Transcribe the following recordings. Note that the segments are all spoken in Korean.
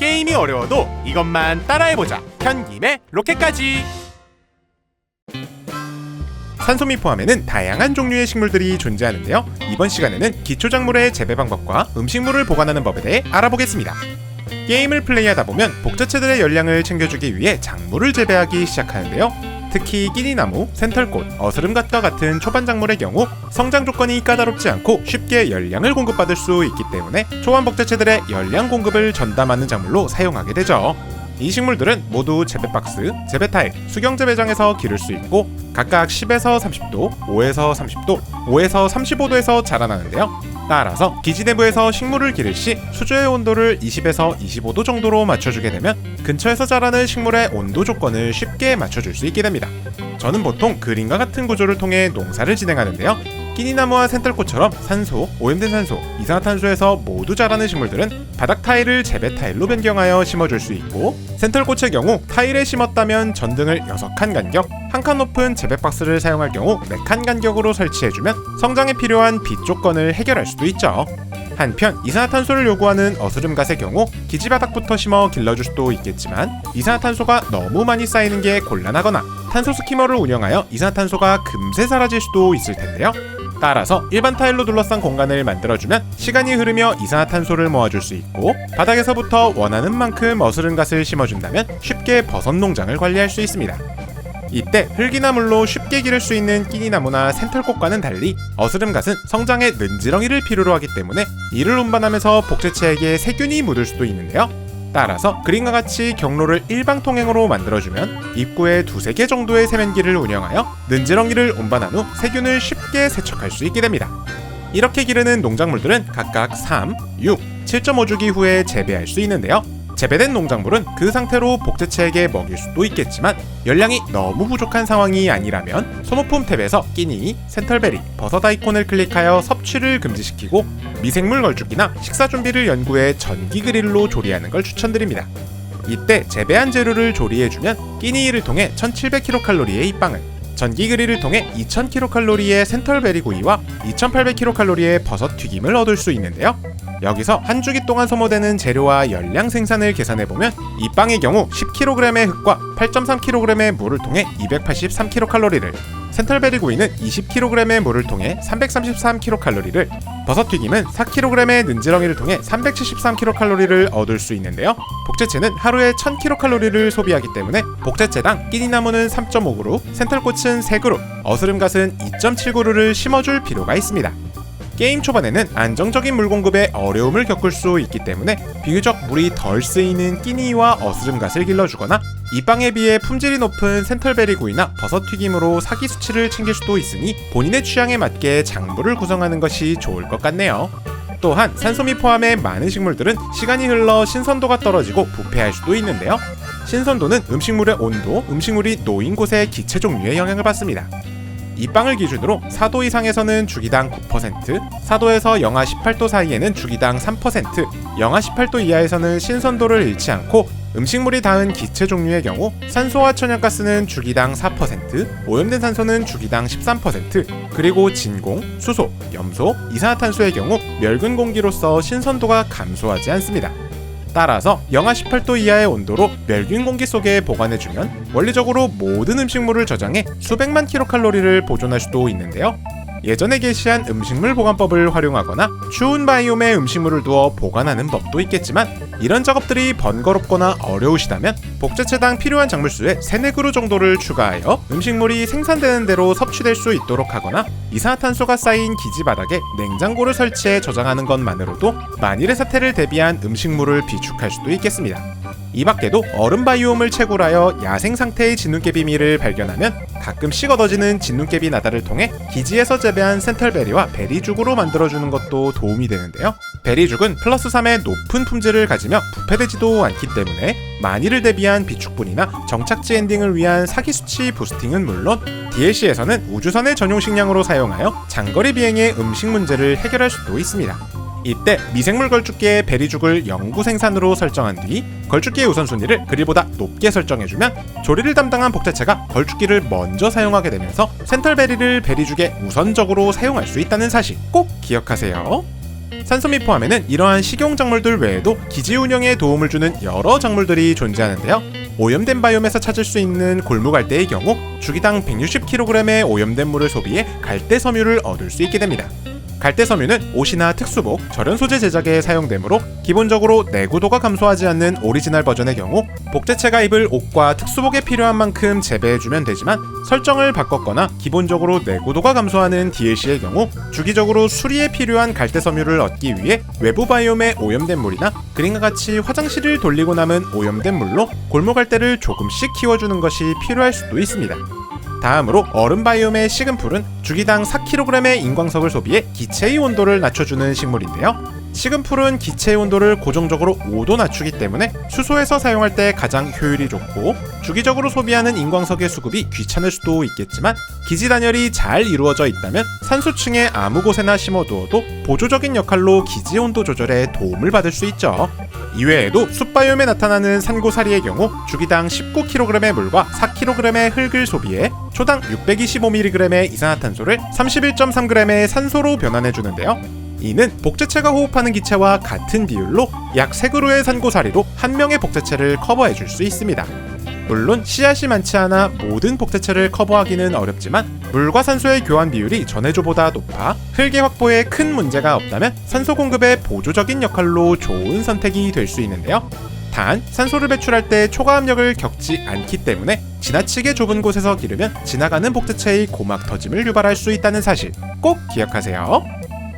게임이 어려워도 이것만 따라해보자. 현김의 로켓까지. 산소미 포함에는 다양한 종류의 식물들이 존재하는데요. 이번 시간에는 기초작물의 재배 방법과 음식물을 보관하는 법에 대해 알아보겠습니다. 게임을 플레이하다 보면 복자체들의 열량을 챙겨주기 위해 작물을 재배하기 시작하는데요. 특히 끼니나무, 센털꽃, 어스름갓과 같은 초반 작물의 경우 성장 조건이 까다롭지 않고 쉽게 열량을 공급받을 수 있기 때문에 초반 복자체들의 열량 공급을 전담하는 작물로 사용하게 되죠. 이 식물들은 모두 재배박스, 재배타일, 수경재배장에서 기를 수 있고 각각 10에서 30도, 5에서 30도, 5에서 35도에서 자라나는데요. 따라서 기지 내부에서 식물을 기를 시 수조의 온도를 20에서 25도 정도로 맞춰주게 되면 근처에서 자라는 식물의 온도 조건을 쉽게 맞춰줄 수 있게 됩니다. 저는 보통 그림과 같은 구조를 통해 농사를 진행하는데요. 끼니나무와 센털꽃처럼 산소, 오염된 산소, 이산화탄소에서 모두 자라는 식물들은 바닥 타일을 재배 타일로 변경하여 심어줄 수 있고 센털꽃의 경우 타일에 심었다면 전등을 6칸 간격, 한칸 높은 재배 박스를 사용할 경우 4칸 간격으로 설치해주면 성장에 필요한 빛 조건을 해결할 수도 있죠. 한편 이산화탄소를 요구하는 어스름갓의 경우 기지 바닥부터 심어 길러줄 수도 있겠지만 이산화탄소가 너무 많이 쌓이는 게 곤란하거나 탄소 스키머를 운영하여 이산화탄소가 금세 사라질 수도 있을 텐데요. 따라서 일반 타일로 둘러싼 공간을 만들어주면 시간이 흐르며 이산화탄소를 모아줄 수 있고 바닥에서부터 원하는 만큼 어스름갓을 심어준다면 쉽게 버섯 농장을 관리할 수 있습니다. 이때 흙이나 물로 쉽게 기를 수 있는 끼니나무나 센털꽃과는 달리 어스름갓은 성장에 는지렁이를 필요로 하기 때문에 이를 운반하면서 복제체에게 세균이 묻을 수도 있는데요. 따라서 그림과 같이 경로를 일방통행으로 만들어주면 입구에 두세 개 정도의 세면기를 운영하여 는지렁이를 운반한 후 세균을 쉽게 세척할 수 있게 됩니다. 이렇게 기르는 농작물들은 각각 3, 6, 7.5주기 후에 재배할 수 있는데요. 재배된 농작물은 그 상태로 복제체에게 먹일 수도 있겠지만 열량이 너무 부족한 상황이 아니라면 소모품 탭에서 끼니, 센털베리, 버섯 아이콘을 클릭하여 섭취를 금지시키고 미생물 걸쭉이나 식사 준비를 연구해 전기 그릴로 조리하는 걸 추천드립니다. 이때 재배한 재료를 조리해주면 끼니를 통해 1700kcal의 입방을 전기 그릴을 통해 2000kcal의 센털베리 구이와 2800kcal의 버섯 튀김을 얻을 수 있는데요. 여기서 한 주기 동안 소모되는 재료와 열량 생산을 계산해보면 이 빵의 경우 10kg의 흙과 8.3kg의 물을 통해 283kcal를 센털베리 구이는 20kg의 물을 통해 333kcal를 버섯 튀김은 4kg의 는지렁이를 통해 373kcal를 얻을 수 있는데요. 복제체는 하루에 1000kcal를 소비하기 때문에 복제체당 끼니나무는 3.5그루, 센털꽃은 3그루, 어스름갓은 2.7그루를 심어줄 필요가 있습니다. 게임 초반에는 안정적인 물 공급에 어려움을 겪을 수 있기 때문에 비교적 물이 덜 쓰이는 끼니와 어스름갓을 길러주거나 이 빵에 비해 품질이 높은 센털베리 구이나 버섯 튀김으로 사기 수치를 챙길 수도 있으니 본인의 취향에 맞게 장부를 구성하는 것이 좋을 것 같네요. 또한 산소미 포함의 많은 식물들은 시간이 흘러 신선도가 떨어지고 부패할 수도 있는데요. 신선도는 음식물의 온도, 음식물이 놓인 곳의 기체 종류에 영향을 받습니다. 이 빵을 기준으로 4도 이상에서는 주기당 9%, 4도에서 영하 18도 사이에는 주기당 3%, 영하 18도 이하에서는 신선도를 잃지 않고 음식물이 닿은 기체 종류의 경우 산소와 천연가스는 주기당 4%, 오염된 산소는 주기당 13%, 그리고 진공, 수소, 염소, 이산화탄소의 경우 멸근 공기로서 신선도가 감소하지 않습니다. 따라서 영하 18도 이하의 온도로 멸균 공기 속에 보관해주면 원리적으로 모든 음식물을 저장해 수백만 킬로칼로리를 보존할 수도 있는데요. 예전에 게시한 음식물 보관법을 활용하거나 추운 바이옴에 음식물을 두어 보관하는 법도 있겠지만 이런 작업들이 번거롭거나 어려우시다면 복제체당 필요한 작물수의 3, 4그루 정도를 추가하여 음식물이 생산되는 대로 섭취될 수 있도록 하거나 이산화탄소가 쌓인 기지 바닥에 냉장고를 설치해 저장하는 것만으로도 만일의 사태를 대비한 음식물을 비축할 수도 있겠습니다. 이 밖에도 얼음 바이옴을 채굴하여 야생 상태의 진눈깨 비밀을 발견하면 가끔씩 얻어지는 진눈깨비 나다를 통해 기지에서 재배한 센털베리와 베리죽으로 만들어주는 것도 도움이 되는데요. 베리죽은 플러스 3의 높은 품질을 가지며 부패되지도 않기 때문에 만일을 대비한 비축분이나 정착지 엔딩을 위한 사기 수치 부스팅은 물론 DLC에서는 우주선의 전용 식량으로 사용하여 장거리 비행의 음식 문제를 해결할 수도 있습니다. 이때 미생물 걸쭉기의 베리죽을 영구 생산으로 설정한 뒤 걸쭉기의 우선순위를 그릴보다 높게 설정해주면 조리를 담당한 복제체가 걸쭉기를 먼저 사용하게 되면서 센털베리를 베리죽에 우선적으로 사용할 수 있다는 사실 꼭 기억하세요. 산소미 포함에는 이러한 식용 작물들 외에도 기지 운영에 도움을 주는 여러 작물들이 존재하는데요. 오염된 바이옴에서 찾을 수 있는 골무 갈대의 경우 주기당 160kg의 오염된 물을 소비해 갈대 섬유를 얻을 수 있게 됩니다. 갈대 섬유는 옷이나 특수복, 절연 소재 제작에 사용되므로 기본적으로 내구도가 감소하지 않는 오리지널 버전의 경우 복제체가 입을 옷과 특수복에 필요한 만큼 재배해주면 되지만 설정을 바꿨거나 기본적으로 내구도가 감소하는 DLC의 경우 주기적으로 수리에 필요한 갈대 섬유를 얻기 위해 외부 바이옴의 오염된 물이나 그림과 같이 화장실을 돌리고 남은 오염된 물로 골무갈대를 조금씩 키워주는 것이 필요할 수도 있습니다. 다음으로 얼음 바이옴의 식은 풀은 주기당 4kg의 인광석을 소비해 기체의 온도를 낮춰주는 식물인데요. 식은 풀은 기체의 온도를 고정적으로 5도 낮추기 때문에 수소에서 사용할 때 가장 효율이 좋고 주기적으로 소비하는 인광석의 수급이 귀찮을 수도 있겠지만 기지 단열이 잘 이루어져 있다면 산소층에 아무 곳에나 심어두어도 보조적인 역할로 기지 온도 조절에 도움을 받을 수 있죠. 이외에도 숲바이옴에 나타나는 산고사리의 경우 주기당 19kg의 물과 4kg의 흙을 소비해 초당 625mg의 이산화탄소를 31.3g의 산소로 변환해 주는데요. 이는 복제체가 호흡하는 기체와 같은 비율로 약 3그루의 산고사리로 한 명의 복제체를 커버해 줄 수 있습니다. 물론 씨앗이 많지 않아 모든 복제체를 커버하기는 어렵지만 물과 산소의 교환 비율이 전해조보다 높아 흙의 확보에 큰 문제가 없다면 산소 공급의 보조적인 역할로 좋은 선택이 될 수 있는데요. 단 산소를 배출할 때 초과 압력을 겪지 않기 때문에 지나치게 좁은 곳에서 기르면 지나가는 복제체의 고막 터짐을 유발할 수 있다는 사실 꼭 기억하세요.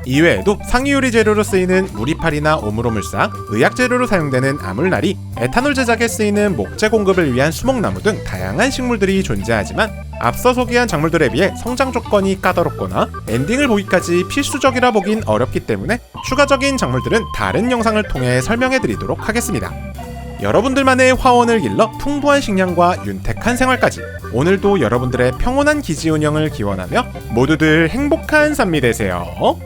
이외에도 상위유리 재료로 쓰이는 무리팔이나 오므로물상, 의약 재료로 사용되는 아물나리, 에탄올 제작에 쓰이는 목재 공급을 위한 수목나무 등 다양한 식물들이 존재하지만 앞서 소개한 작물들에 비해 성장 조건이 까다롭거나 엔딩을 보기까지 필수적이라 보긴 어렵기 때문에 추가적인 작물들은 다른 영상을 통해 설명해 드리도록 하겠습니다. 여러분들만의 화원을 길러 풍부한 식량과 윤택한 생활까지 오늘도 여러분들의 평온한 기지 운영을 기원하며 모두들 행복한 산미 되세요.